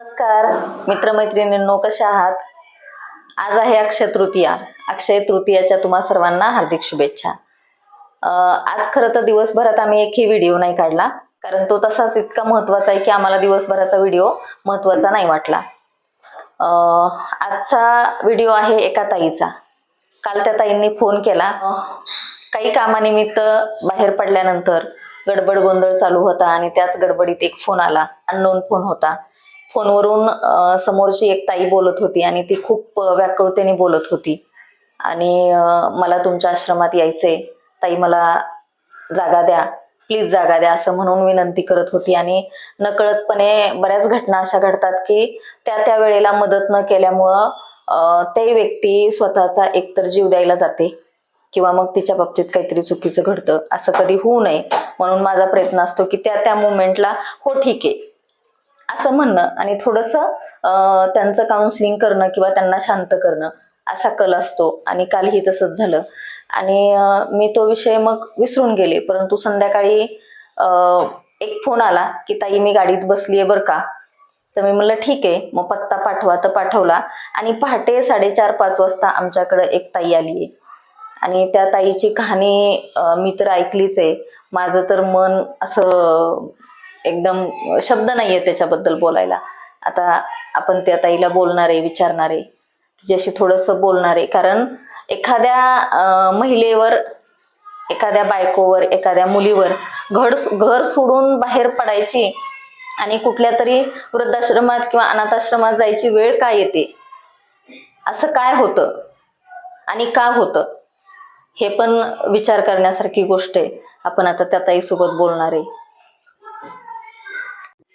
नमस्कार. मित्रमैत्रिणींनो कशा आहात? आज आहे अक्षय तृतीया. अक्षय तृतीयाच्या तुम्हा सर्वांना हार्दिक शुभेच्छा. आज खरं तर दिवसभरात आम्ही एकही व्हिडिओ नाही काढला कारण तो तसाच इतका महत्त्वाचा आहे की आम्हाला दिवसभराचा व्हिडिओ महत्त्वाचा नाही वाटला. आजचा व्हिडिओ आहे एका ताईचा. काल त्या ताईंनी फोन केला. काही कामानिमित्त बाहेर पडल्यानंतर गडबड गोंधळ चालू होता आणि त्याच गडबडीत एक फोन आला अननोन फोन होता. फोनवरून समोरची एक ताई बोलत होती आणि ती खूप व्याकुळतेने बोलत होती. आणि मला तुमच्या आश्रमात यायचंय. ताई मला जागा द्या. प्लीज जागा द्या असं म्हणून विनंती करत होती. आणि नकळतपणे बऱ्याच घटना अशा घडतात की त्या त्या वेळेला मदत न केल्यामुळं ते व्यक्ती स्वतःचा एकतर जीव द्यायला जाते किंवा मग तिच्या बाबतीत काहीतरी चुकीचं घडतं. असं कधी होऊ नये. म्हणून माझा प्रयत्न असतो की त्या त्या मुवमेंटला हो ठीक आहे. असं म्हणणं आणि थोडंसं त्यांचं काउन्सिलिंग करणं किंवा त्यांना शांत करणं असा कल असतो आणि कालही तसंच झालं. आणि मी तो विषय मग विसरून गेले परंतु संध्याकाळी एक फोन आला की ताई मी गाडीत बसली आहे बरं का? तर मी म्हणलं ठीक आहे मग पत्ता पाठवा. तर पाठवला आणि पहाटे साडेचार पाच वाजता आमच्याकडं एक ताई आली आहे आणि त्या ताईची कहाणी मी तर ऐकलीच आहे. माझं तर मन असं एकदम शब्द नाही आहे त्याच्याबद्दल बोलायला. आता आपण त्या ताईला बोलणार आहे विचारणार आहे तिच्याशी थोडंसं बोलणार. आहे कारण एखाद्या महिलेवर एखाद्या बायकोवर एखाद्या मुलीवर घड घर सोडून बाहेर पडायची आणि कुठल्या तरी वृद्धाश्रमात किंवा अनाथाश्रमात जायची वेळ का येते? असं काय होतं? आणि का होतं? हे पण विचार करण्यासारखी गोष्ट आहे. आपण आता त्या ताईसोबत बोलणार. आहे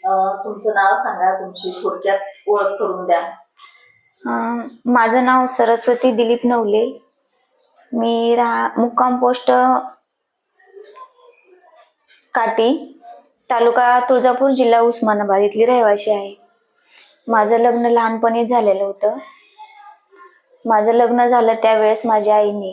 तुमचं नाव सांगा तुमची थोडक्यात ओळख करून द्या. माझं नाव सरस्वती दिलीप नवले. मी राहा मुक्काम पोस्ट काटी तालुका तुळजापूर जिल्हा उस्मानाबाद इथली रहिवाशी आहे. माझं लग्न लहानपणी झालेलं होतं. माझं लग्न झालं त्यावेळेस माझ्या आईने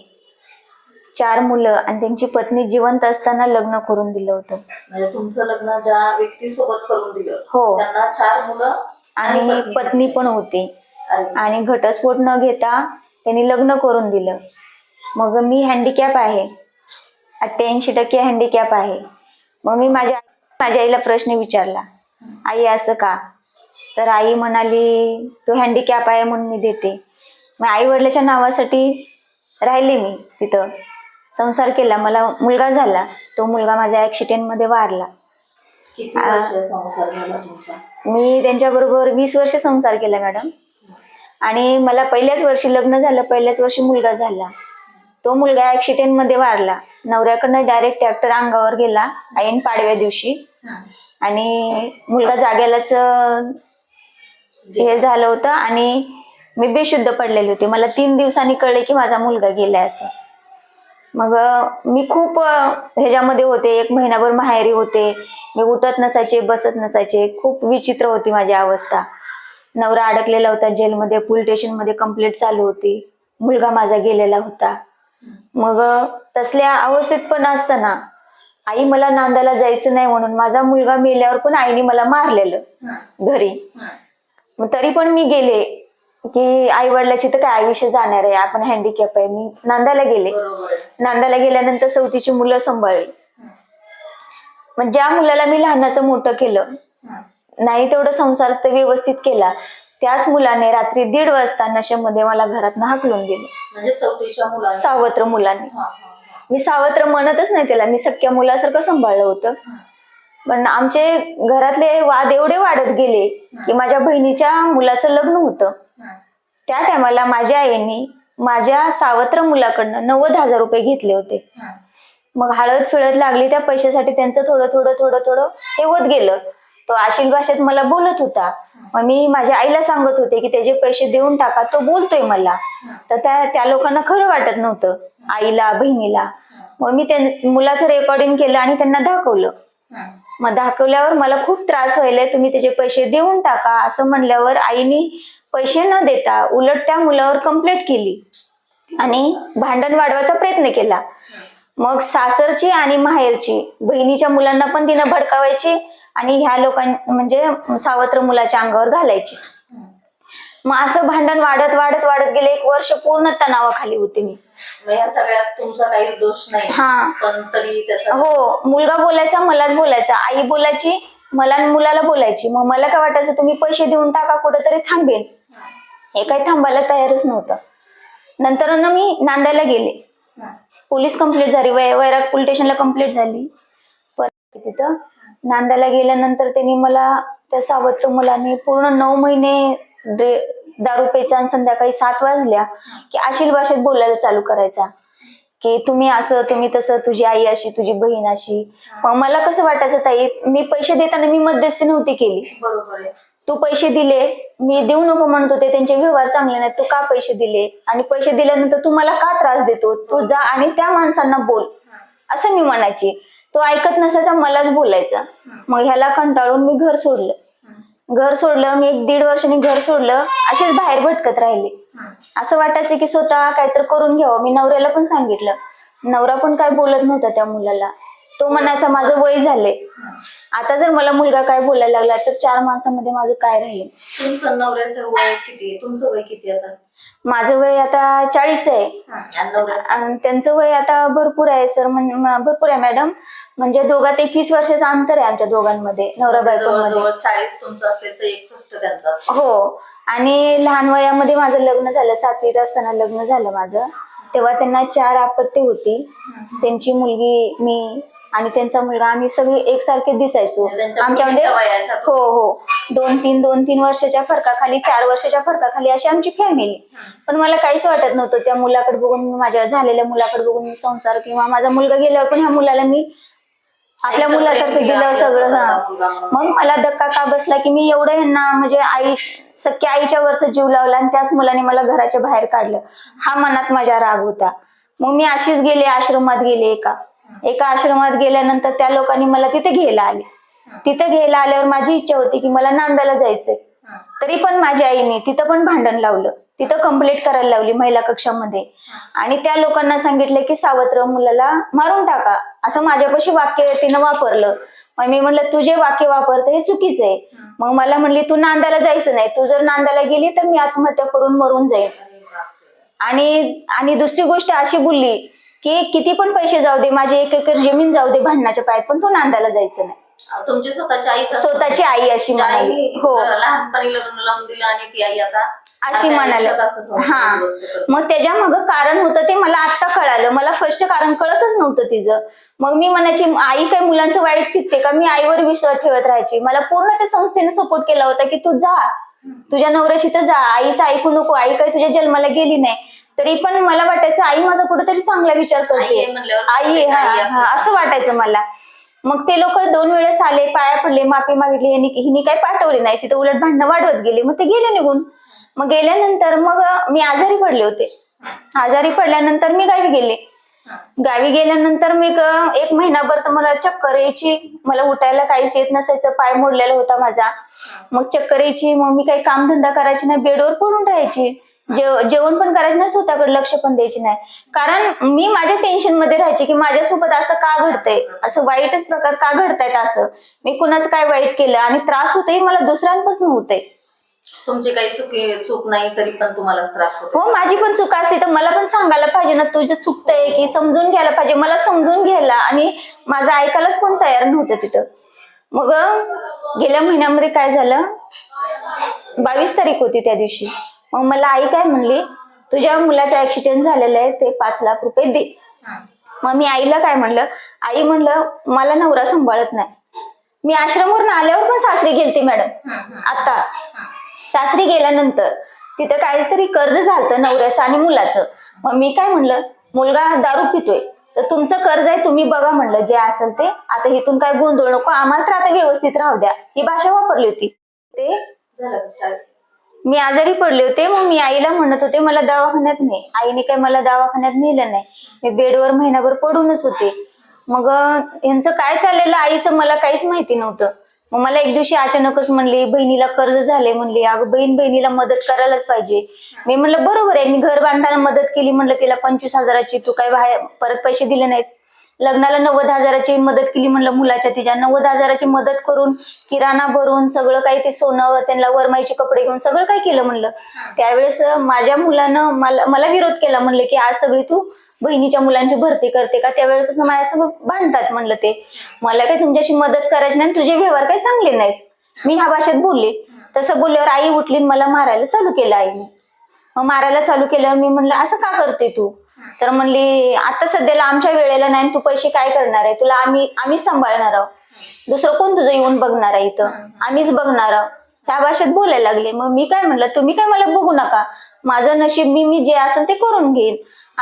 चार मुलं आणि त्यांची पत्नी जिवंत असताना लग्न करून दिलं होतं. म्हणजे तुमचं लग्न ज्या व्यक्तीसोबत करून दिलं हो. त्यांना चार मुलं आणि पत्नी पण होती. आणि घटस्फोट न घेता त्यांनी लग्न करून दिलं. मग मी हँडिकॅप आहे. अठ्ठ्याऐंशी टक्के हँडिकॅप आहे. मग मी माझ्या माझ्या आईला प्रश्न विचारला आई असं का? तर आई म्हणाली तू हँडिकॅप आहे म्हणून मी देते. मग आई वडिलाच्या नावासाठी राहिली मी तिथं. संसार केला. मला मुलगा झाला. तो मुलगा माझ्या ॲक्सिडेंटमध्ये वारला. किती वर्ष संसार झाला तुमचा? मी त्यांच्याबरोबर वीस वर्ष संसार केला मॅडम. आणि मला पहिल्याच वर्षी लग्न झालं. पहिल्याच वर्षी मुलगा झाला. तो मुलगा ऍक्सिडेंटमध्ये वारला. नवऱ्याकडनं डायरेक्ट ट्रॅक्टर अंगावर गेला. ऐन पाडव्या दिवशी. आणि मुलगा जाग्यालाच अं, हे झालं होतं. आणि मी बेशुद्ध पडलेली होती. मला तीन दिवसांनी कळले की माझा मुलगा गेलाय असं. मग मी खूप ह्याच्यामध्ये होते. एक महिनाभर माहेरी होते. मी उठत नसायचे बसत नसायचे. खूप विचित्र होती माझी अवस्था. नवरा अडकलेला होता. जेलमध्ये पोलीस स्टेशनमध्ये कंप्लेंट चालू होती. मुलगा माझा गेलेला होता. मग तसल्या अवस्थेत पण असताना आई मला नांदायला जायचं नाही म्हणून माझा मुलगा मेल्यावर पण आईने मला मारलेलं घरी. मग तरी पण मी गेले. की आई वडिलाची तर काय आयुष्य जाणार आहे. आपण हँडिकॅप आहे. मी नांदायला गेले. नांदायला गेल्यानंतर सवतीची मुलं सांभाळली. मग ज्या मुलाला मी लहानाचं मोठं केलं नाही तेवढं संसार तर व्यवस्थित केला. त्याच मुलाने रात्री दीड वाजता नशेमध्ये मला घरात हाकलून दिलं. म्हणजे सावत्र मुलाने. मी सावत्र म्हणतच नाही त्याला. मी सख्या मुलासारखं सांभाळलं होतं. पण आमचे घरातले वाद एवढे वाढत गेले की माझ्या बहिणीच्या मुलाचं लग्न होतं. त्या टायमाला माझ्या आईने माझ्या सावत्र मुलाकडनं नव्वद हजार रुपये घेतले होते. मग हळद फिळद लागली त्या पैशासाठी त्यांचं थोडं थोडं थोडं थोडं हे होत गेलं. तो आशिल भाषेत मला बोलत होता. मग मी माझ्या आईला सांगत होते की त्याचे पैसे देऊन टाका तो बोलतोय मला. तर त्या त्या लोकांना खरं वाटत नव्हतं आईला बहिणीला. मग मी त्या मुलाचं रेकॉर्डिंग केलं आणि त्यांना दाखवलं. मग दाखवल्यावर मला खूप त्रास व्हायलाय तुम्ही त्याचे पैसे देऊन टाका असं म्हणल्यावर आईनी पैसे न देता उलट त्या मुलावर कंप्लेंट केली. आणि भांडण वाढवायचा प्रयत्न केला. मग सासरची आणि माहेरची बहिणीच्या मुलांना पण तिनं भडकावायची आणि ह्या लोकां म्हणजे सावत्र मुलाच्या अंगावर घालायचे. मग असं भांडण वाढत वाढत वाढत गेले. एक वर्ष पूर्ण तणावाखाली होते मी. सगळ्यात तुमचा काही दोष नाही. हा. पण तरी हो. मुलगा बोलायचा मलाच बोलायचा. आई बोलायची मला आणि मुलाला बोलायची. मग मला काय वाटायचं तुम्ही पैसे देऊन टाका कुठेतरी थांबेल हे काही थांबायला तयारच नव्हतं. नंतर ना मी नांदायला गेले. पोलीस कंप्लीट झाली वै वैराग पोलीस स्टेशनला कंप्लीट झाली. परत तिथं नांदायला गेल्यानंतर त्यांनी मला त्या सावत्र मुलाने पूर्ण नऊ महिने दारू प्यायचा आणि संध्याकाळी सात वाजल्या की आशील भाषेत बोलायला चालू करायचा. की तुम्ही असं तुम्ही तसं तुझी आई अशी तुझी बहीण अशी. मग मला कसं वाटायचं ताई मी पैसे देताना मी मध्यस्थी नव्हती केली. बरोबर आहे. तू पैसे दिले मी देऊ नको म्हणत होते त्यांचे व्यवहार चांगले नाहीत तू का पैसे दिले? आणि पैसे दिल्यानंतर तू मला का त्रास देतो? तू जा आणि त्या माणसांना बोल. असं मी म्हणायची. तो ऐकत नसायचा मलाच बोलायचा. मग ह्याला कंटाळून मी घर सोडलं. घर सोडलं मी एक दीड वर्षांनी घर सोडलं असेच बाहेर भटकत राहिले. असं वाटायचं की स्वतः काहीतरी करून घ्यावं. मी नवऱ्याला पण सांगितलं. नवरा पण काय बोलत नव्हता त्या मुलाला. तो म्हणायचा माझं वय झाले. आता जर मला मुलगा काय बोलायला लागला तर चार माणसांमध्ये माझं काय राहील? तुमचं नवऱ्याचं वय किती तुमचं वय किती आता? माझं वय आता चाळीस आहे. आणि त्यांचं वय आता भरपूर आहे सर. भरपूर आहे मॅडम. म्हणजे दोघात एकवीस वर्षाचं अंतर आहे आमच्या दोघांमध्ये नवरा बायकोमध्ये. जवळजवळ चाळीस तुमचं असेल तर एकसष्ट त्यांचं असेल. हो. आणि लहान वयामध्ये माझं लग्न झालं सातवीत असताना लग्न झालं माझं. तेव्हा त्यांना चार आपत्ती होती. त्यांची मुलगी मी आणि त्यांचा मुलगा आम्ही सगळे एकसारखे दिसायचो. म्हणजे त्यांच्या आमच्यामध्ये मुलीच्या वयाच्या हो हो. दोन तीन दोन तीन वर्षाच्या फरकाखाली चार वर्षाच्या फरकाखाली अशी आमची फॅमिली पण मला काहीच वाटत नव्हतं त्या मुलाकडे बघून माझ्या झालेल्या मुलाकडे बघून मी संसार किंवा माझा मुलगा गेल्यावर पण ह्या मुलाला मी आपल्या मुलासारखं दिलं सगळं हा. म्हणून. मग मला धक्का का बसला की मी एवढं यांना म्हणजे आई सख्या आईच्या वरचा जीव लावला आणि त्याच मुलाने मला घराच्या बाहेर काढलं. हा मनात माझ्या राग होता. मग मी अशीच गेले आश्रमात गेले एका. एका आश्रमात गेल्यानंतर त्या लोकांनी मला तिथे घ्यायला आले. तिथे घ्यायला आल्यावर माझी इच्छा होती की मला नांदायला जायचंय. तरी पण माझ्या आईने तिथं पण भांडण लावलं. तिथं कंप्लेंट करायला लावली महिला कक्षामध्ये. आणि त्या लोकांना सांगितलं की सावत्र मुलाला मारून टाका. असं माझ्यापाशी वाक्य तिनं वापरलं. मग मी म्हटलं तू जे वाक्य वापरते हे चुकीचं आहे. मग मला म्हणली तू नांदायला जायचं नाही. तू जर नांदायला गेली तर मी आत्महत्या करून मरून जाईल आणि आणि दुसरी गोष्ट अशी बोलली की किती पण पैसे जाऊ दे माझी एक एकर जमीन जाऊ दे भांडणाच्या पायात पण तू नांदायला जायचं नाही. तुमची स्वतःची असते. स्वतःची आई अशी म्हणाली हो. लहानपणी लग्न लावून दिलं आणि ती आई आता अशी म्हणाले. हा. मग त्याच्या मग कारण होतं ते मला आत्ता कळालं. मला फर्स्ट कारण कळतच नव्हतं तिचं. मग मी म्हणायची आई काय मुलांचं वाईट चित्ते का? मी आईवर विश्वास ठेवत राहायची. मला पूर्ण त्या संस्थेने सपोर्ट केला होता की तू जा. तुझ्या नवऱ्याशी तर जा. आईचं ऐकू नको. आई काय तुझ्या जन्माला गेली नाही. तरी पण मला वाटायचं आई माझा कुठेतरी चांगला विचार आई करते आई आई असं वाटायचं मला. मग ते लोक दोन वेळेस आले पाया पडले माफी मागितली हिने काय काही पाठवली नाही. तिथं उलट भांडणं वाढवत गेले. मग ते गेले निघून. मग गेल्यानंतर मग मी आजारी पडले होते. आजारी पडल्यानंतर मी गावी गेले. गावी गेल्यानंतर मी एक महिनाभर तर मला चक्कर यायची. मला उठायला काहीच येत नसायचं. पाय मोडलेला होता माझा. मग चक्कर यायची. मग मी काही कामधंदा करायची नाही. बेडवर पडून राहायची. जेवण पण करायचं नाही स्वतःकडे लक्ष पण द्यायची नाही. कारण मी माझ्या टेन्शनमध्ये राहायचे की माझ्यासोबत असं का घडतंय? असं वाईटच प्रकार का घडतायत असं? मी कुणाचं काय वाईट केलं? आणि त्रास होतोय मला दुसऱ्यांपासून होतंय. तुमची काही चुकी चूक नाही तरी पण तुम्हाला त्रास होतो हो माझी पण चूक असते तर मला पण सांगायला पाहिजे ना तुझं चुकतंय की समजून घ्यायला पाहिजे. मला समजून घ्यायला आणि माझं ऐकायलाच कोण तयार नव्हतं तिथं. मग गेल्या महिन्यामध्ये काय झालं? बावीस तारीख होती त्या दिवशी. मग मला आई काय म्हणली तुझ्या मुलाचा ऍक्सिडेंट झालेला आहे ते पाच लाख रुपये दे. मग मी आईला काय म्हणलं आई म्हणलं मला नवरा सांभाळत नाही. मी आश्रमवरून आल्यावर पण सासरी गेलते मॅडम. आता. सासरी गेल्यानंतर तिथं काहीतरी कर्ज झालं नवऱ्याचं आणि मुलाचं. मग मी काय म्हणलं मुलगा दारू पितोय तर तुमचं कर्ज आहे तुम्ही बघा म्हणलं जे असेल ते. आता इथून काय गोंधळ नको आम्हाला तर आता व्यवस्थित राहू द्या. ही भाषा वापरली होती. ते झालं? मी आजारी पडले होते मग मी आईला म्हणत होते मला दवाखान्यात नाही आईने काही मला दवाखान्यात नेलं नाही. मी बेडवर महिनाभर पडूनच होते. मग यांचं काय चाललेलं? आईचं मला काहीच माहिती नव्हतं. मग मला एक दिवशी अचानकच म्हणली बहिणीला कर्ज झाले म्हणली अगं बहीण बहिणीला मदत करायलाच पाहिजे. मी म्हणलं बरोबर आहे मी घर बांधताना मदत केली. म्हणलं तिला पंचवीस हजाराची तू काय बाहेर परत पैसे दिले नाहीत. लग्नाला नव्वद हजाराची मदत केली म्हणलं मुलाच्या तिच्या. नव्वद हजाराची मदत करून किराणा भरून सगळं काही ते सोनं त्यांना वरमाईचे कपडे घेऊन सगळं काही केलं म्हणलं. त्यावेळेस माझ्या मुलानं मला मला विरोध केला म्हणले की आज सगळी तू बहिणीच्या मुलांची भरती करते का? त्यावेळेपासून माझ्यासोबत भांडतात म्हणलं ते. मला काही तुमच्याशी मदत करायची नाही तुझे व्यवहार काही चांगले नाहीत. मी ह्या भाषेत बोलले. तसं बोलल्यावर आई उठली मला मारायला चालू केलं आईने. मग मारायला चालू केल्यावर मी म्हणलं असं का करते तू? तर म्हणली आता सध्याला आमच्या वेळेला नाही तू पैसे काय करणार आहे? तुला आम्ही आम्हीच सांभाळणार आहोत. दुसरं कोण तुझं येऊन बघणार आहे इथं? आम्हीच बघणार आहोत. त्या भाषेत बोलायला लागले. मग मी काय म्हणलं तुम्ही काय मला बघू नका. माझं नशीब मी मी जे असेल ते करून घेईन.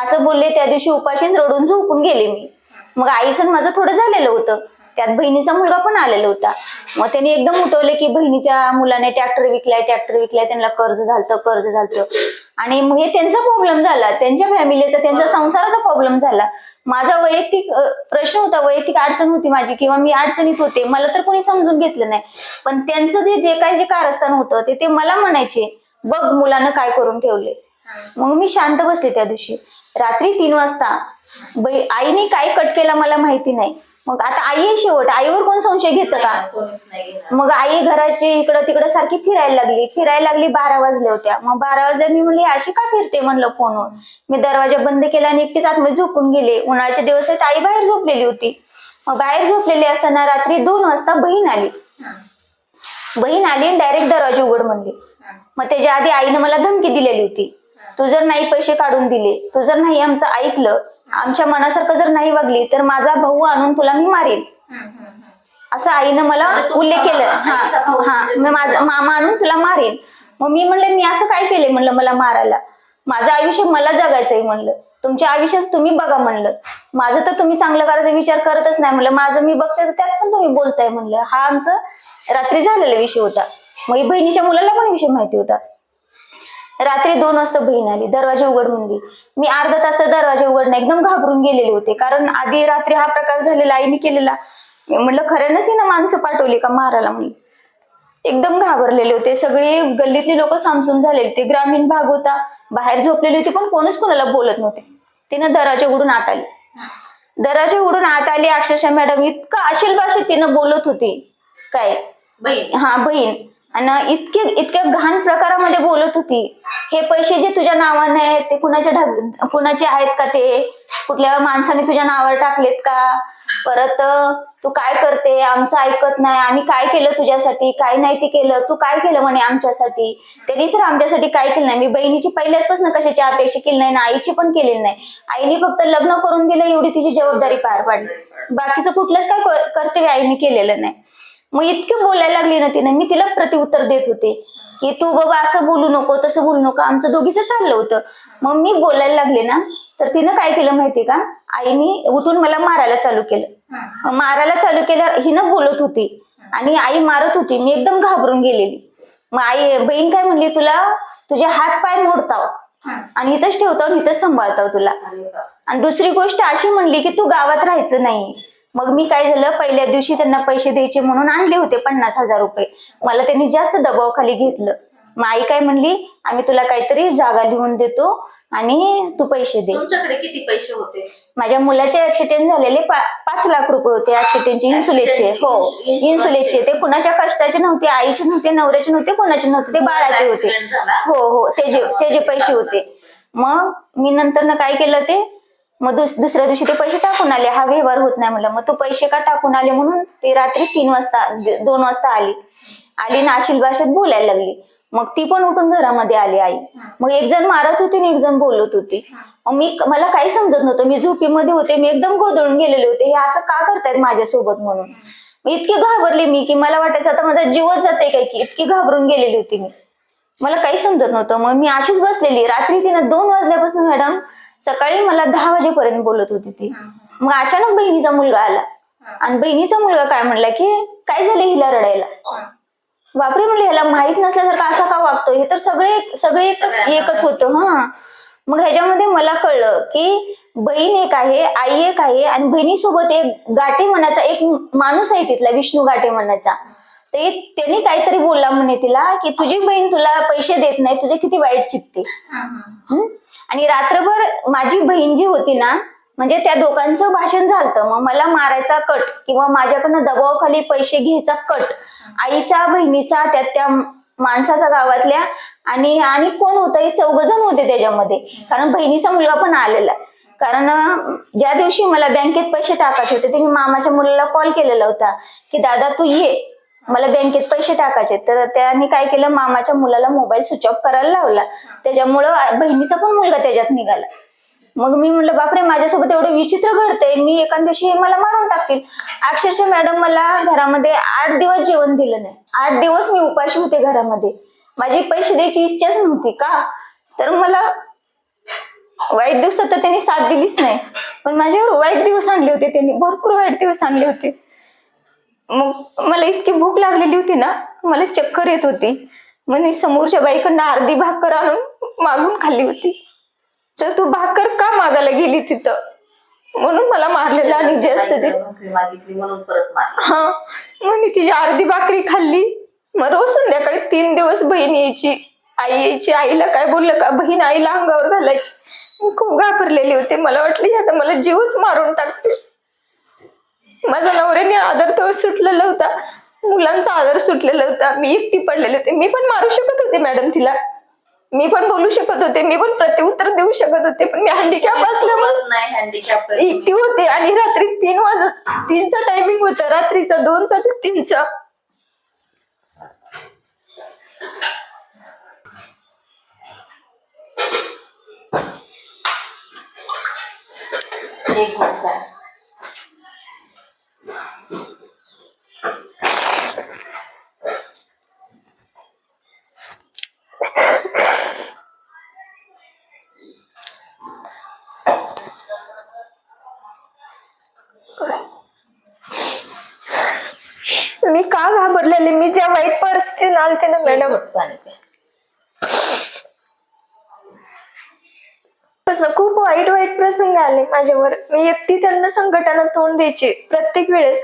असं बोलले. त्या दिवशी उपाशीच रडून झोपून गेले मी. मग आईचं माझं थोडं झालेलं होतं. त्यात बहिणीचा मुलगा पण आलेला होता. मग त्यांनी एकदम उठवले की बहिणीच्या मुलाने ट्रॅक्टर विकलाय ट्रॅक्टर विकलाय त्यांना कर्ज झालतं कर्ज झालतं. आणि मग हे त्यांचा प्रॉब्लेम झाला. त्यांच्या फॅमिलीचा त्यांच्या संसाराचा प्रॉब्लेम झाला. माझा वैयक्तिक प्रश्न होता वैयक्तिक अडचण होती माझी किंवा मी अडचणीत होते. मला तर कोणी समजून घेतलं नाही. पण त्यांचं ते जे काही जे कारस्थान होतं ते ते मला म्हणायचे बघ मुलानं काय करून ठेवले मग मी शांत बसले त्या दिवशी. रात्री तीन वाजता आईने काय कट केला मला माहिती नाही. मग आता आई आहे शेवट. आईवर कोण संशय घेतं का? कोणीच नाही घेणार. मग आई घराची इकडं तिकडं सारखी फिरायला लागली. फिरायला लागली बारा वाजल्या होत्या. मग बारा वाजल्या मी म्हणली अशी का फिरते? म्हणलं फोनवर. मी दरवाजा बंद केला आणि एकटीच आतमध्ये झोपून गेले. उन्हाळ्याचे दिवस आहेत आई बाहेर झोपलेली होती. मग बाहेर झोपलेली असताना रात्री दोन वाजता बहीण आली. बहीण आली आणि डायरेक्ट दरवाजा उघड म्हणली. मग त्याच्या आधी आईनं मला धमकी दिलेली होती. तू जर नाही पैसे काढून दिले तू जर नाही आमचं ऐकलं आमच्या मनासारखं जर नाही वागली तर माझा भाऊ आणून तुला मी मारेल असं आईनं मला म्हणजे उल्लेख केला. हा म्हणजे मी माझा मामा आणून तुला मारेल मग मी म्हणलं मी असं काय केले म्हणलं मला मारायला. माझं आयुष्य मला जगायचंय म्हणलं. तुमच्या आयुष्यात तुम्ही बघा म्हणलं. माझं तर तुम्ही चांगलं करायचा विचार करतच नाही म्हणलं. माझं मी बघते तर त्यात पण तुम्ही बोलताय म्हणलं. हा आमचं रात्री झालेला विषय होता. मग ही बहिणीच्या मुलाला पण विषय माहिती होता. रात्री दोन वाजता बहीण आली दरवाजा उघड म्हणली मी अर्धा तास दरवाजा उघडणं एकदम घाबरून गेलेले होते कारण आधी रात्री हा प्रकार झालेला आईने केलेला. मी म्हणलं खऱ्यानंच ना माणसं पाठवली का मारायला म्हणली एकदम घाबरलेले होते. सगळे गल्लीतले लोक सामसून झालेले ते ग्रामीण भाग होता. बाहेर झोपलेली होती पण कोणच कोणाला बोलत नव्हते. तिनं दरवाजा उघडून आत आली. दरवाजा उघडून आत आली. अक्षरशः मॅडम इतकं अशील भाषेत तिनं बोलत होती. काय? बहीण. हा बहीण. आणि इतके इतक्या घाण प्रकारामध्ये बोलत होती. हे पैसे जे तुझ्या नावाने आहेत ते कुणाच्या ढग कुणाचे आहेत का ते? कुठल्या माणसाने तुझ्या नावावर टाकलेत का? परत तू काय करते? आमचं ऐकत नाही. आम्ही काय केलं तुझ्यासाठी? काय नाही ते केलं. तू काय केलं म्हणे आमच्यासाठी? त्यांनी तर आमच्यासाठी काय केलं नाही. मी बहिणीची पहिल्याचपासून कशाची अपेक्षा केली नाही ना आईची पण केलेली नाही. आईने फक्त लग्न करून दिलं एवढी तिची जबाबदारी पार पाडली. बाकीचं कुठलंच काय कर्तव्य आईने केलेलं नाही. मग इतकी बोलायला लागली ना तिने. मी तिला प्रतिउत्तर देत होते. की तू बाबा असं बोलू नको तसं बोलू नको. आमचं दोघीचं चाललं होतं. मग मी बोलायला लागले ना तर तिनं काय केलं माहितीये का? आईने उठून मला मारायला चालू केलं. मारायला चालू केल्यावर हिनं बोलत होती. आणि आई मारत होती. मी एकदम घाबरून गेलेली. मग आई बहीण काय म्हणली तुला? तुझे हात पाय मोडताव. आणि इथंच ठेवताव आणि इथंच सांभाळताव तुला. आणि दुसरी गोष्ट अशी म्हणली की तू गावात राहायचं नाही. मग मी काय झालं पहिल्या दिवशी त्यांना पैसे द्यायचे म्हणून आणले होते पन्नास हजार रुपये. मला त्यांनी जास्त दबावाखाली घेतलं. मग आई काय म्हणली आम्ही तुला काहीतरी जागा लिहून देतो आणि तू पैसे दे. तुमच्याकडे किती पैसे होते? माझ्या मुलाचे ऍक्सिडेंट झालेले पाच लाख रुपये होते ऍक्सिडेंटचे इन्सुलेटचे हो इन्सुलेटचे ते कुणाच्या कष्टाचे नव्हते आईचे नव्हते नवऱ्याचे नव्हते कोणाचे नव्हते ते बाळाचे होते. हो हो ते जे ते जे पैसे होते. मग मी नंतर काय केलं ते मग दुस दुसऱ्या दिवशी ते पैसे टाकून आले. हा व्यवहार होत नाही म्हणलं. मग तू पैसे का टाकून आले म्हणून ते रात्री तीन वाजता दोन वाजता आली. आली नाशिल भाषेत बोलायला लागली. मग ती पण उठून घरामध्ये आली आई. मग एक जण मारत होती आणि एक जण बोलत होती. मी मला काही समजत नव्हतं. मी झोपीमध्ये होते. मी एकदम गोंधळून गेलेले होते. हे असं का करतायत माझ्यासोबत म्हणून? मी इतकी घाबरली मी की मला वाटायचं आता माझा जीवच जाते काय की? इतकी घाबरून गेलेली होती मी. मला काही समजत नव्हतं. मग मी अशीच बसलेली. रात्री तिनं दोन वाजल्यापासून मॅडम सकाळी मला दहा वाजेपर्यंत बोलत होती ती. मग अचानक बहिणीचा मुलगा आला. आणि बहिणीचा मुलगा काय म्हणला की काय झालं हिला रडायला? बापरे म्हणलं ह्याला माहीत नसल्यासारखं असा का वागतो हे तर सगळे सगळे एकच होतं हा. मग ह्याच्यामध्ये मला कळलं की बहीण एक आहे आई एक आहे आणि बहिणीसोबत एक गाठे मनाचा एक माणूस आहे तिथला विष्णू गाठे मनाचा. ते त्यांनी काहीतरी बोलला म्हणे तिला की तुझी बहीण तुला पैसे देत नाही तुझे किती वाईट चित्ते. हं? आणि रात्रभर माझी बहीण जी होती ना म्हणजे त्या दोघांचं भाषण झालं मग मला मारायचा कट किंवा माझ्याकडनं दबावाखाली पैसे घ्यायचा कट आईचा बहिणीचा त्यात त्या माणसाचा गावातल्या आणि आणि कोण होतं? हे चौघ जण होते त्याच्यामध्ये. कारण बहिणीचा मुलगा पण आलेला कारण अं, ज्या दिवशी मला बँकेत पैसे टाकायचे होते ते मी मामाच्या मुलाला कॉल केलेला होता की दादा तू ये. मला बँकेत पैसे टाकायचे. तर त्याने काय केलं? मामाच्या मुलाला मोबाईल स्विच ऑफ करायला लावला. त्याच्यामुळं बहिणीचा पण मुलगा त्याच्यात निघाला. मग मी म्हटलं बापरे माझ्यासोबत एवढं विचित्र घडतंय. मी एका दिवशी हे मला मारून टाकतील. अक्षरशः मॅडम मला घरामध्ये आठ दिवस जेवण दिलं नाही. आठ दिवस मी उपाशी होते घरामध्ये. माझी पैसे द्यायची इच्छाच नव्हती का? तर मला वाईट दिवसात तर त्यांनी साथ दिलीच नाही. पण माझ्यावर वाईट दिवस आणले होते त्यांनी. भरपूर वाईट दिवस आणले होते. मग मला इतकी भूक लागलेली होती ना मला चक्कर येत होती. मग मी समोरच्या बाईकडनं अर्धी भाकर आणून मागून खाल्ली होती. तर तू भाकर का मागायला गेली तिथं? म्हणून मला मारलेलं आणि ते मागितली म्हणून परत मारली. हा मग मी तिची अर्धी भाकरी खाल्ली. मग रोज संध्याकाळी तीन दिवस बहीण यायची. आई यायची. आईला काय बोललं का? बहीण आईला अंगावर घालायची. मी खूप घाबरलेले होते. मला वाटलं "ही आता मला जीवच मारून टाकते माझ्या नवऱ्याने आदर तर सुटलेला होता. मुलांचा आदर सुटलेला होता. मी एकटी पडलेले होते. मी पण मारू शकत होते मॅडम तिला. मी पण बोलू शकत होते. मी पण प्रत्युत्तर देऊ शकत होते. पण मी हँडिकॅप असल्यामुळे नाही हँडिकॅप एकटी होते. आणि रात्री तीन वाजत तीनचा टायमिंग होता. रात्रीचा दोनचा ते तीनचा. एक मिनिट आहे. मी का घाबरलेले मी ज्या वाईट परिस्थितीत आलते ना मॅडम एक घोट पाणी प्या. पासून खूप वाईट वाईट प्रसंग आले माझ्यावर. मी एकटी त्यांना संकटांना तोंड द्यायची प्रत्येक वेळेस.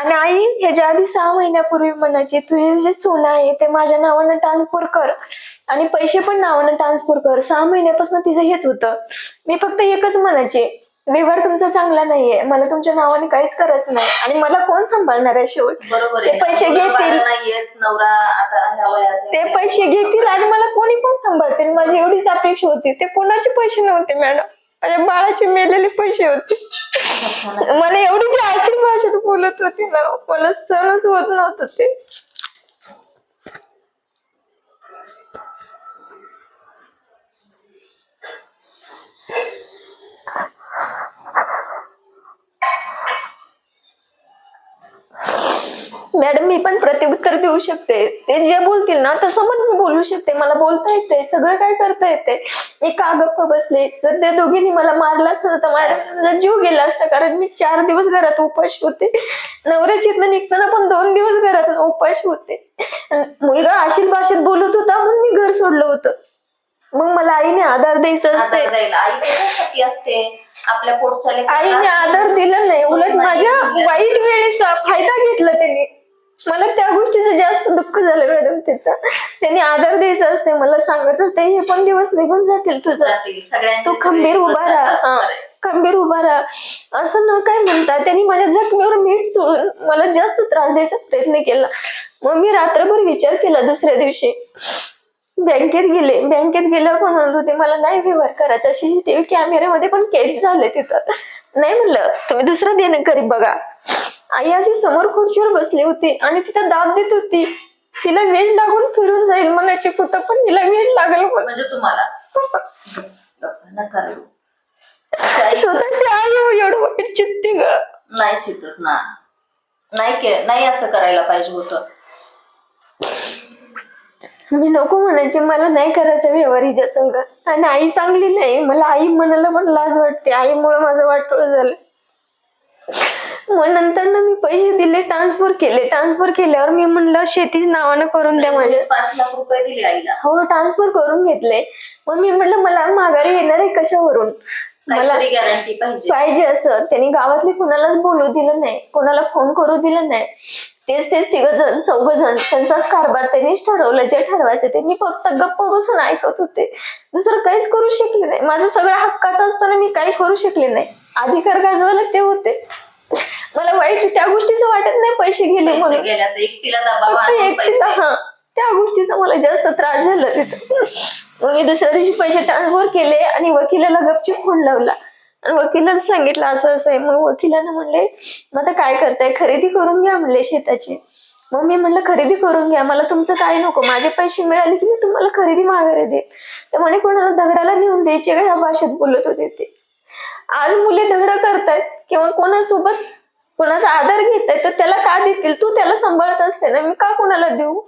आणि आई ह्याच्या आधी सहा महिन्यापूर्वी म्हणायची तुझे जे सोनं आहे ते माझ्या नावानं ट्रान्सफर कर. आणि पैसे पण नावानं ट्रान्सफर कर. सहा महिन्यापासून तिचं हेच होतं. मी फक्त एकच म्हणायचे व्यवहार तुमचा चांगला नाहीये. मला तुमच्या नावाने काहीच करायचं नाही. आणि मला कोण सांभाळणार आहे शेवट? बरोबर ते पैसे घेतील. ते पैसे घेतील आणि मला कोणी पण सांभाळतील. माझी एवढीच अपेक्षा होती. ते कोणाचे पैसे नव्हते मॅडम. माझ्या बाळाचे मेलेले पैसे होते. मला एवढी ती भाषेत बोलत होती ना मला सहनच होत नव्हतं ते. मॅडम मी पण प्रत्युत्तर देऊ शकते. ते जे बोलतील ना तसं पण मी बोलू शकते. मला बोलता येते सगळं काय करता येते मी का गप्प बसले. जर त्या दोघींनी मला मारला असतं तर माझा जीव गेला असता. कारण मी चार दिवस घरात उपाशी होते. नवऱ्याची निघताना पण दोन दिवस घरात उपाशी होते. मुलगा आशील भाषेत बोलत होता म्हणून मी घर सोडलं होतं. मग मला आईने आधार द्यायचा असते. आधार असते. आपल्या पोटच्या आईने आदर दिला नाही. उलट माझ्या. वाईट वेळेचा फायदा घेतला त्यांनी. मला त्या गोष्टीचं जास्त दुःख झालं मॅडम तिथं. त्यांनी आदर द्यायचा असते मला सांगायचं असते हे पण दिवस निघून जातील तुझं. तू खंबीर उभा राहा. खंबीर उभा राहा. असं न काय म्हणता त्यांनी माझ्या जखमीवर मीठ चोळून मला जास्त त्रास द्यायचा प्रयत्न केला. मग मी रात्रभर विचार केला दुसऱ्या दिवशी. बँकेत गेले. बँकेत गेल्यावर पण म्हणत होते मला नाही व्यवहार करायचा. सीसीटीव्ही कॅमेऱ्यामध्ये पण केस झाले तिथं. नाही म्हणलं तुम्ही दुसरं देणं करी बघा. आई अशी समोर खुर्चीवर बसली होती आणि तिथं दाब देत होती. तिला वेळ लागून फिरून जाईल म्हणायची कुठं पण तिला वेळ लागेल म्हणजे तुम्हाला? स्वतःची आई हो, एवढं वाईट चित्ते ग. नाही चित्रत ना. नाही के नाही असं करायला पाहिजे होतं. मी नको म्हणायचे मला नाही करायचं व्यवहार हिच्या संग. आणि आई चांगली नाही. मला आई म्हणायला पण लाज वाटते. आईमुळे माझं वाटोळ झालं. मग नंतर ना मी पैसे दिले ट्रान्सफर केले. ट्रान्सफर केल्यावर मी म्हणलं शेती नावानं करून द्या माझ्या. पाच लाख रुपये दिले आईला. हो ट्रान्सफर करून घेतले. मग मी म्हटलं मला माघारी येणार आहे कशावरून? मला गॅरंटी पाहिजे. पाहिजे असं. त्यांनी गावातले कोणालाच बोलू दिलं नाही. कोणाला फोन करू दिलं नाही. तेच तेच तिघ जण चौघ जण त्यांचाच कारभार त्यांनीच ठरवलं. जे ठरवायचं ते. मी फक्त गप्प बसून ऐकत होते. दुसरं काहीच करू शकले नाही. माझं सगळं हक्काचं असताना मी काही करू शकले नाही. अधिकार गाजवायला ते होते. मला वाईट त्या गोष्टीचं वाटत नाही पैसे गेले म्हणून. गेल्याचं एकटीला दबाव फक्त आणून एकटीला पैसे. हा. त्या गोष्टीचा मला जास्त त्रास झाला. तिथं मग मी दुसऱ्या दिवशी पैसे ट्रान्सफर केले आणि वकिलाला गपचूप फोन लावला. आणि वकिलाला सांगितलं असं असं आहे. मग वकिलानं म्हणले मग आता काय करताय? खरेदी करून घ्या म्हणले शेताची. मग मी म्हणलं खरेदी करून घ्या. मला तुमचं काय नको? माझे पैसे मिळाले की मी तुम्हाला खरेदी माघारी देईन. तर म्हणे कोणाला दगडाला नेऊन द्यायचे का? ह्या भाषेत बोलत होते ते. आज मुले दगड करतायत किंवा कोणासोबत कोणाचा आधार घेताय तर त्याला का देतील? तू त्याला सांभाळत असते ना मी का कोणाला देऊ?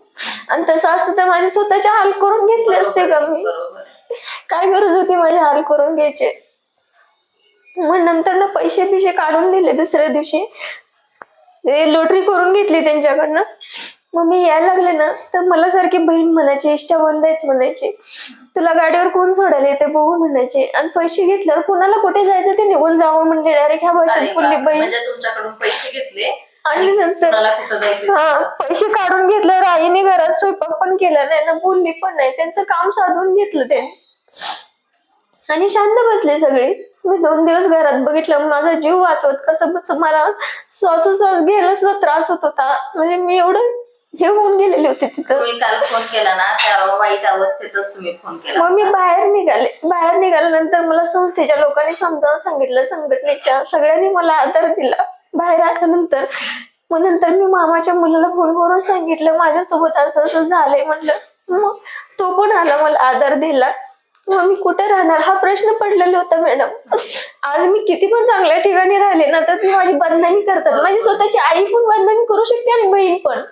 आणि तसं असतं तर माझे स्वतःचे हाल करून घेतले असते का मी? काय गरज होती माझे हाल करून घ्यायचे? मग नंतर ना पैसे पिशे काढून दिले दुसऱ्या दिवशी. लोटरी करून घेतली त्यांच्याकडनं. मग मी यायला लागले ना तर मला सारखी बहीण म्हणायची इष्टा बंद आहेत म्हणायची. तुला गाडीवर कोण सोडायला येते बघू म्हणायचे. आणि पैसे घेतल्यावर कोणाला कुठे जायचं ते निघून जावं म्हणले. डायरेक्ट ह्या भाषेत बोलली बहीण. म्हणजे तुमच्याकडून पैसे घेतले आणि नंतर कोणाला कुठं जायचं हा पैसे काढून घेतल्यावर आईने घरात स्वयंपाक पण केला नाही ना बोलली पण नाही त्यांचं काम साधून घेतलं त्यांनी. आणि शांत बसले सगळे. मी दोन दिवस घरात बघितलं माझा जीव वाचवत कसं बस मला श्वासोश्वास घ्यायला सुद्धा त्रास होत होता. म्हणजे मी एवढं हे होऊन गेलेले होते तिथं. तुम्ही काल फोन केला ना त्या वाईट अवस्थेतच तुम्ही फोन केला. मग मी बाहेर निघाले. बाहेर निघाल्यानंतर मला संस्थेच्या लोकांनी समजावून सांगितलं संघटनेच्या सगळ्यांनी मला आधार दिला. बाहेर आल्यानंतर मग नंतर मी मामाच्या मुलाला फोन करून सांगितलं माझ्यासोबत असं असं झालंय म्हटलं मग तो पण आला मला आधार दिला. मग मी कुठे राहणार? हा प्रश्न पडलेला होता मॅडम. आज मी किती पण चांगल्या ठिकाणी राहिले ना तर ती माझी बदनामी करतात. माझी स्वतःची आई पण बदनामी करू शकते आणि बहीण पण.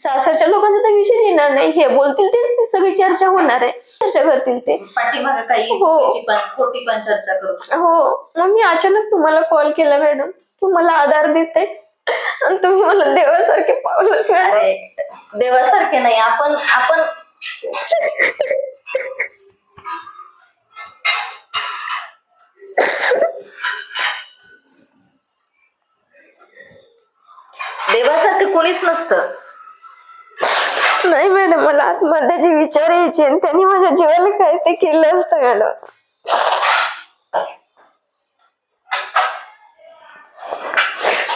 सासरच्या लोकांचा तर विषय येणार नाही. हे बोलतील तेच ती सगळी चर्चा होणार आहे. चर्चा करतील ते. पाठीमागे काही हो. चुकीची पण खोटी पण चर्चा करू शकतो. हो. मग मी अचानक तुम्हाला कॉल केला मॅडम तुम्हाला आधार देते. आणि तुम्ही मला देवासारखे पावलं अरे देवासारखे नाही. आपण आपण देवासारखं कोणीच नसतं. नाही मॅडम मला आत्महत्याचे विचार यायचे आणि त्यांनी माझ्या जीवाला काय ते केलं असतं मॅडम.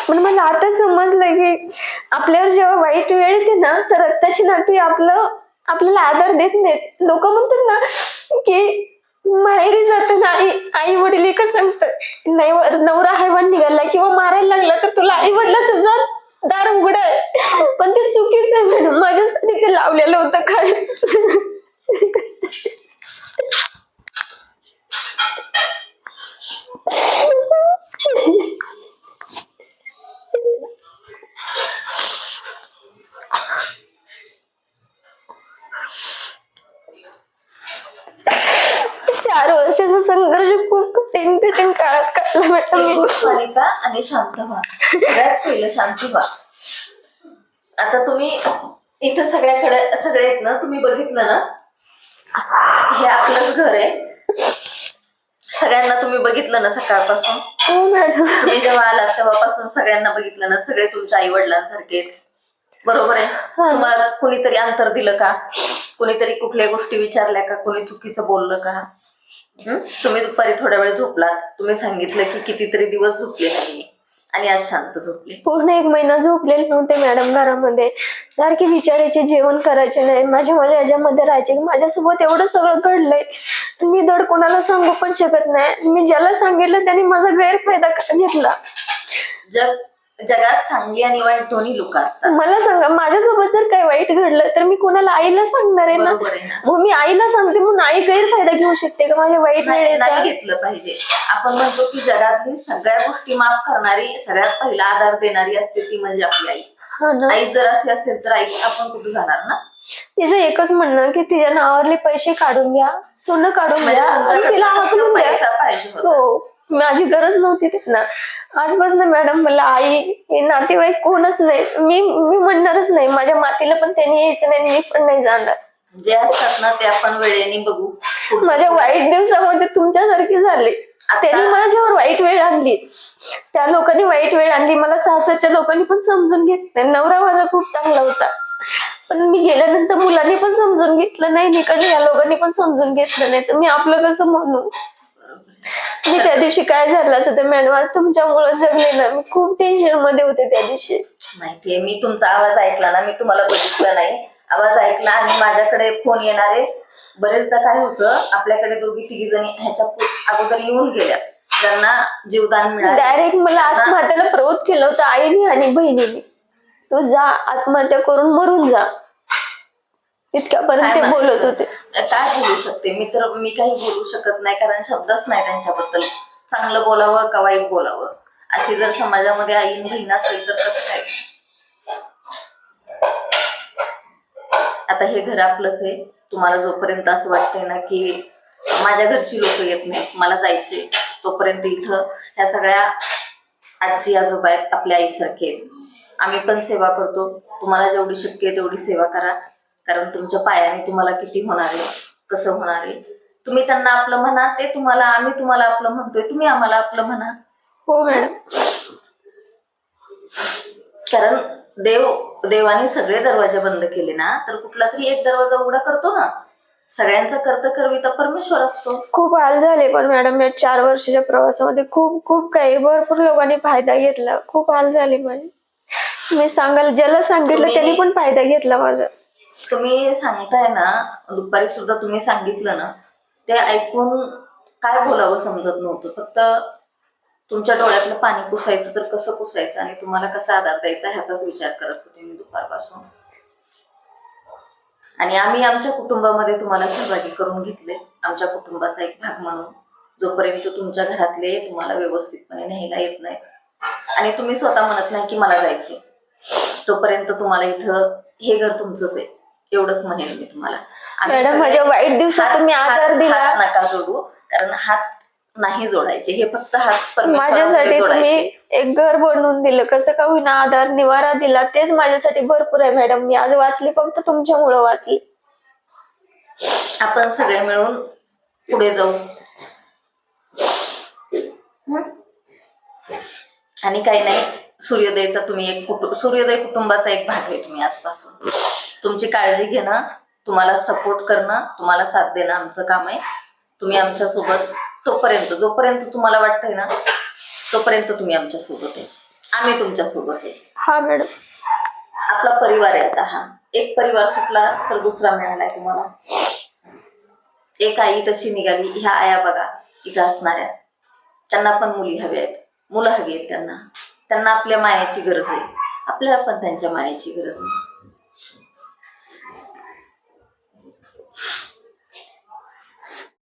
पण मला आता समजलं की आपल्यावर जेव्हा वाईट वेळ येते ना तर रक्ताची नाती आपलं आपल्याला आधार देत नाहीत. लोक म्हणतात ना की माहेरी जाताना आई आई वडील एकच सांगतात नाही नवरा हैवान निघाला किंवा मारायला लागला तर तुला आई वडिलाच जर दार उघड आहे. पण ते चुकीचं आहे मॅडम माझ्यासाठी ते लावलेलं होतं काय चार वर्षाचा संघर्ष खूप कठीण कठीण काळात काढला मॅडम. मी मालिका आणि शांत व्हा. सगळ्यात पहिलं शांत व्हा. आता तुम्ही इथं सगळ्याकडे सगळे आहेत ना तुम्ही बघितलं ना? हे आपलंच घर आहे. सगळ्यांना तुम्ही बघितलं ना सकाळपासून? हो मॅडम. तुम्ही जेव्हा आलात तेव्हापासून सगळ्यांना बघितलं ना? सगळे तुमच्या आई वडिलांसारखे. बरोबर आहे? तुम्हाला कुणीतरी अंतर दिलं का? कुणीतरी कुठल्या गोष्टी विचारल्या का? कुणी चुकीचं बोललं का? तुम्ही दुपारी थोड्या वेळ झोपलात. तुम्ही सांगितलं की कितीतरी दिवस झोपले नाही. आणि आज शांत झोपले. पूर्ण एक महिना झोपलेले नव्हते मॅडम घरामध्ये. सारखे विचारायचे जेवण करायचे नाही माझ्या माझ्या याच्यामध्ये राहायचे माझ्यासोबत एवढं सगळं घडलंय. मी धड कोणाला सांगू पण शकत नाही. मी ज्याला सांगितलं त्यांनी माझा गैरफायदा घेतला. जग जगात चांगली आणि वाईट दोन्ही लोक असतात. मला सांगा माझ्यासोबत जर काही वाईट घडलं तर मी कोणाला आईला सांगणार आहे ना? बरोबर आहे ना. मग मी आईला सांगते म्हणून आई गैरफायदा घेऊ शकते का? माझ्या वाईट नाही वेळेचा? नाही घेतलं पाहिजे. आपण म्हणतो की जगातली सगळ्या गोष्टी माफ करणारी सगळ्यात पहिला आधार देणारी असते ती म्हणजे आपली आई. हा ना. आई जर असे असेल तर आई आपण कुठे जाणार ना? तिचं एकच म्हणणं की तिच्या नावावरले पैसे काढून घ्या सोनं काढून म्हणजे घ्या आणि तिला हाकलून द्या पैसा पाहिजे होता. हो. माझी गरज नव्हती त्यांना आजपासून मॅडम मला आई हे नातेवाईक कोणच नाही. मी मी म्हणणारच नाही. माझ्या मातीला पण त्यांनी यायचं नाही मी पण नाही जाणार. जे असतात ना ते आपण वेळेने बघू. माझ्या वाईट दिवसामध्ये तुमच्यासारखे झाले. त्यांनी माझ्यावर वाईट वेळ आणली. त्या लोकांनी वाईट वेळ आणली. मला सासरच्या लोकांनी पण समजून घेतलं नवरा माझा खूप चांगला होता. पण मी गेल्यानंतर मुलांनी पण समजून घेतलं नाही. इकडे या लोकांनी पण समजून घेतलं नाही. तर मी आपलं कसं म्हणू त्या दिवशी काय झालं असं तर मॅडम आज तुमच्यामुळे जगले ना. मी खूप टेन्शनमध्ये होते त्या दिवशी. माहितीये मी तुमचा आवाज ऐकला ना मी तुम्हाला बघितलं नाही. आवाज ऐकला आणि माझ्याकडे फोन येणारे बरेचदा काय होतं आपल्याकडे दोघी तिघी जणी ह्याच्या पु- अगोदर येऊन गेल्या. ज्यांना जीवदान मिळालं. डायरेक्ट मला आत्महत्याला प्रवृत्त केलं होतं आईने आणि बहिणीने. तू जा आत्महत्या करून मरून जा. इतक्यापर्यंत बोलत? होते. काय बोलू शकते. मी तर मी काही बोलू शकत नाही कारण शब्दच नाही त्यांच्याबद्दल. चांगलं बोलावं का वाईट बोलावं? अशी जर समाजामध्ये आईन बहीण असेल तर कसं काय? आता हे घर आपलंच आहे. तुम्हाला जोपर्यंत असं वाटतंय ना की माझ्या घरची लोक येत नाहीत मला जायचे तोपर्यंत इथं ह्या सगळ्या आजी आजोबा आहेत आपल्या आईसारखे आहेत. आम्ही पण सेवा करतो. तुम्हाला जेवढी शक्य आहे तेवढी सेवा करा. कारण तुमच्या पायाने तुम्हाला किती होणार आहे कसं होणार आहे. तुम्ही त्यांना आपलं म्हणा ते तुम्हाला आम्ही तुम्हाला आपलं म्हणतोय तुम्ही आम्हाला आपलं म्हणा. हो मॅडम. कारण देव देवाने सगळे दरवाजे बंद केले ना तर कुठला तरी एक दरवाजा उघडा करतो ना. सगळ्यांचा कर्त करविता परमेश्वर असतो. खूप हाल झाले पण मॅडम या चार वर्षाच्या प्रवासामध्ये खूप खूप काही भरपूर लोकांनी फायदा घेतला. खूप हाल झाले माझे. मी सांगायला ज्याला सांगितलं त्यांनी पण फायदा घेतला माझा. तुम्ही सांगताय ना दुपारी सुद्धा तुम्ही सांगितलं ना ते ऐकून काय बोलावं समजत नव्हतं. फक्त तुमच्या डोळ्यातलं पाणी पुसायचं तर कसं पुसायचं आणि तुम्हाला कसा आधार द्यायचा ह्याचाच विचार करत होते मी दुपारपासून. आणि आम्ही आमच्या कुटुंबामध्ये तुम्हाला सहभागी करून घेतले. आमच्या कुटुंबाचा एक भाग म्हणून. जोपर्यंत तुमच्या घरातले तुम्हाला व्यवस्थितपणे न्यायला येत नाही. आणि तुम्ही स्वतः म्हणत नाही की मला जायचे तोपर्यंत तुम्हाला इथं हे घर तुमचंच आहे. एवढंच म्हणेन मी तुम्हाला. मॅडम, वाईट दिवसात तुम्ही आधार हात- दिला. नका जोडू कारण हात नाही जोडायचे हे फक्त हात माझ्यासाठी तुम्ही एक घर बनवून दिलं. कसं का होईना आधार निवारा दिला? तेच माझ्यासाठी भरपूर आहे मॅडम. मी आज वाचले फक्त तुमच्यामुळं वाचले. आपण सगळे मिळून पुढे जाऊ? आणि काही नाही. सूर्योदयचा तुम्ही एक कुटुंब सूर्योदय कुटुंबाचा एक भाग आहे तुम्ही आजपासून. तुमची काळजी घेणं तुम्हाला सपोर्ट करणं तुम्हाला साथ देणं आमचं काम आहे. तुम्ही आमच्यासोबत तोपर्यंत जोपर्यंत तुम्हाला वाटतंय ना तोपर्यंत तुम्ही आमच्यासोबत आहे. आम्ही तुमच्यासोबत आहे. हा मॅडम आपला परिवार आहे आता हा. एक परिवार सुटला तर दुसरा मिळालाय तुम्हाला. एक आई तशी निघाली ह्या आया बघा इथं असणाऱ्या. त्यांना पण मुली हव्या आहेत. मुलं हवी आहेत त्यांना. त्यांना आपल्या मायाची गरज आहे. आपल्याला पण त्यांच्या मायाची गरज आहे.